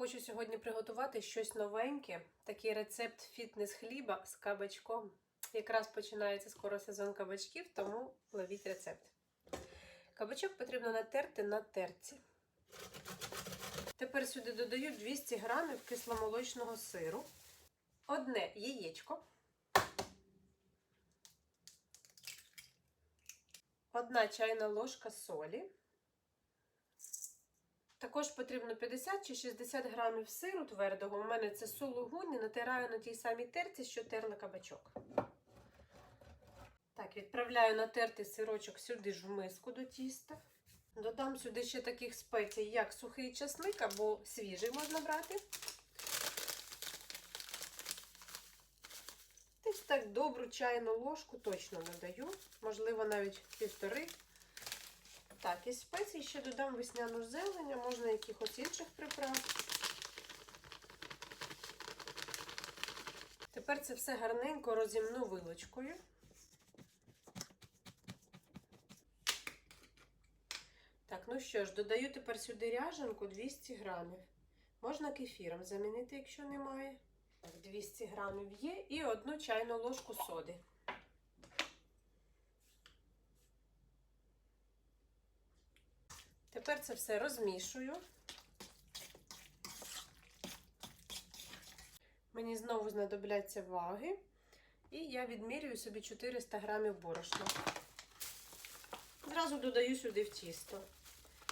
Хочу сьогодні приготувати щось новеньке, такий рецепт фітнес-хліба з кабачком. Якраз починається скоро сезон кабачків, тому ловіть рецепт. Кабачок потрібно натерти на терці. Тепер сюди додаю 200 грамів кисломолочного сиру, одне яєчко, одна чайна ложка солі. Також потрібно 50 чи 60 грамів сиру твердого. У мене це сулугуні, натираю на тій самій терці, що терли кабачок. Так, відправляю натертий сирочок сюди ж в миску до тіста. Додам сюди ще таких спецій, як сухий часник або свіжий можна брати. Десь так добру чайну ложку точно додаю, можливо, навіть півтори. Так, із спецій ще додам весняну зелень, а можна якихось інших приправ. Тепер це все гарненько розімну вилочкою. Так, ну що ж, додаю тепер сюди ряженку 200 грамів. Можна кефіром замінити, якщо немає. Так, 200 грамів є і одну чайну ложку соди. Тепер це все розмішую. Мені знову знадобляться ваги. І я відмірюю собі 400 грамів борошна. Зразу додаю сюди в тісто.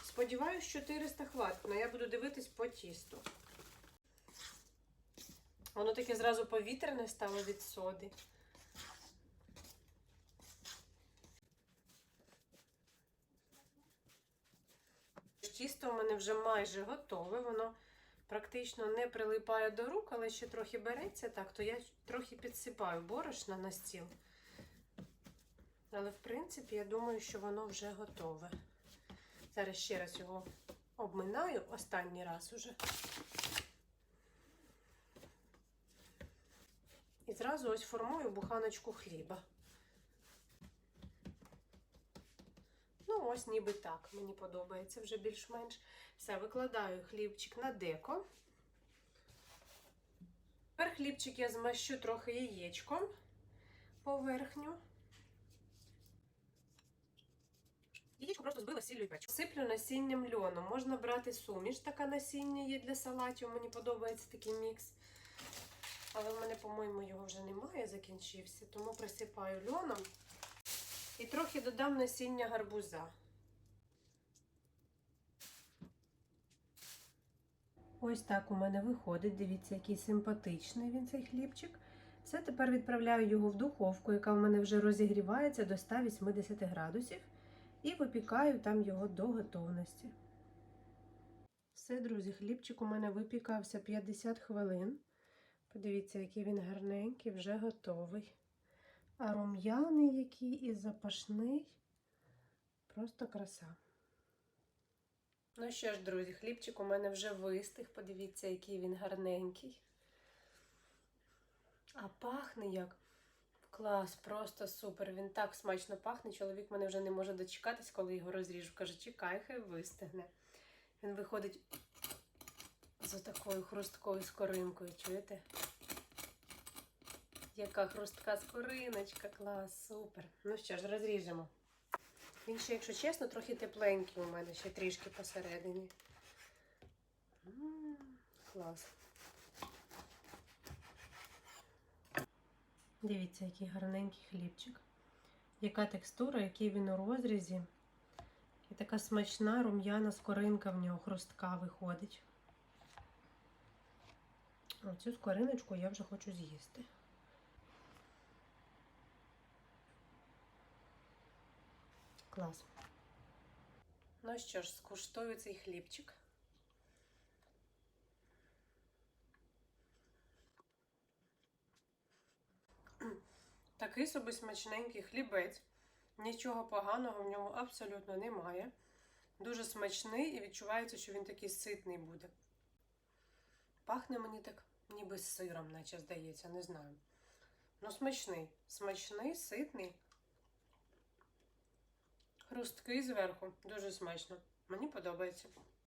Сподіваюсь, 400 хватить, я буду дивитись по тісту. Воно таке зразу повітряне стало від соди. Тісто у мене вже майже готове, воно практично не прилипає до рук, але ще трохи береться так, то я трохи підсипаю борошна на стіл. Але, в принципі, я думаю, що воно вже готове. Зараз ще раз його обминаю, останній раз уже. І зразу ось формую буханочку хліба. Ну, ось ніби так. Мені подобається вже більш-менш. Все, викладаю хлібчик на деко. Тепер хлібчик я змащу трохи яєчком поверхню. Яєчко просто збила сіллю і печку. Сиплю насінням льону. Можна брати суміш, така насіння є для салатів. Мені подобається такий мікс. Але в мене, по-моєму, його вже немає, закінчився. Тому присипаю льоном. І трохи додам насіння гарбуза. Ось так у мене виходить. Дивіться, який симпатичний він цей хлібчик. Все, тепер відправляю його в духовку, яка в мене вже розігрівається до 180 градусів. І випікаю там його до готовності. Все, друзі, хлібчик у мене випікався 50 хвилин. Подивіться, який він гарненький, вже готовий. А рум'яний який і запашний. Просто краса. Ну що ж, друзі, хлібчик у мене вже вистиг. Подивіться, який він гарненький. А пахне як. Клас, просто супер. Він так смачно пахне. Чоловік мене вже не може дочекатись, коли його розріжу. Каже, чекай, хай вистигне. Він виходить з такою хрусткою скоринкою, чуєте? Яка хрустка скориночка, клас, супер. Ну що ж, розріжемо. Він ще, якщо чесно, трохи тепленький у мене, ще трішки посередині. Клас. Дивіться, який гарненький хлібчик. Яка текстура, який він у розрізі. І така смачна рум'яна скоринка в нього хрустка виходить. Оцю скориночку я вже хочу з'їсти. Клас. Ну що ж, скуштую цей хлібчик. Такий собі смачненький хлібець. Нічого поганого в ньому абсолютно немає. Дуже смачний і відчувається, що він такий ситний буде. Пахне мені так, ніби сиром, наче здається, не знаю. Ну, смачний. Смачний, ситний. Хрусткий зверху. Дуже смачно. Мені подобається.